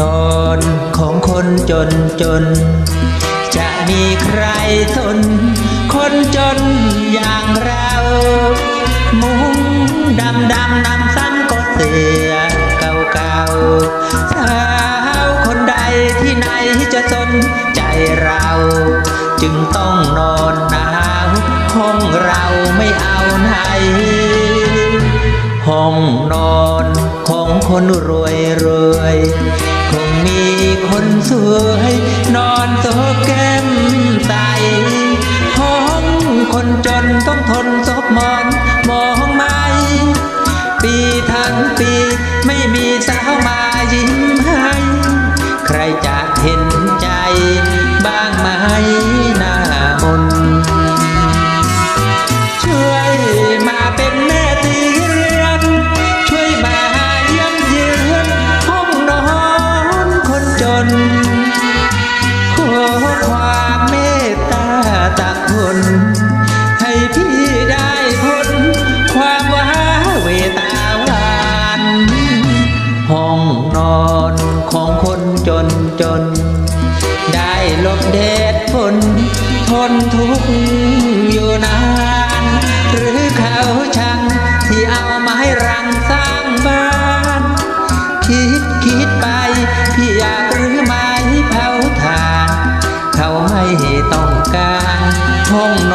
นอนของคนจนจน จะมีใครทน คนจนอย่างเรา มุงดำดำนำซ้ำก็เสือเก่าเก่าสาวคนใดที่ไหนจะสนใจเรา จึงต้องนอนหนาวห้องเราไม่เอาไหน ห้องนอนของคนรวยรวยคงมีคนสวยนอนโซแก้มใสห้องคนจนต้องทนซบมอนมองไม่ปีทั้งปีไม่มีสาวมายิ้มให้ ใครจะ น ให้พี่ได้พ้นความว้าเหวตาหวานห้องนอนของคนจนจน ได้หลบแดดฝนทนทุกข์ การห้อง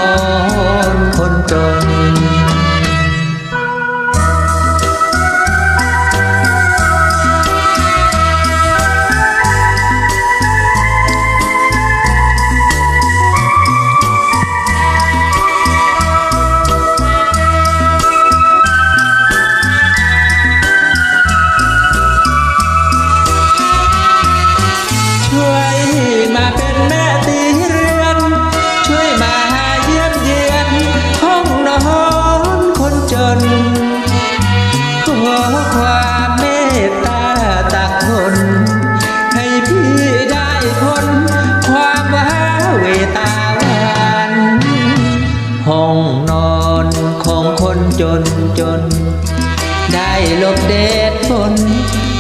จนจน ได้หลบเดดฝน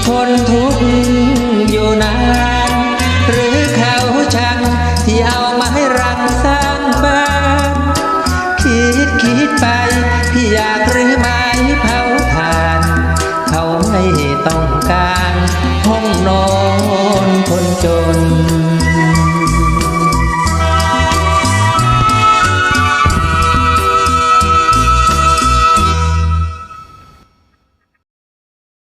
ทนทุกข์อยู่นาน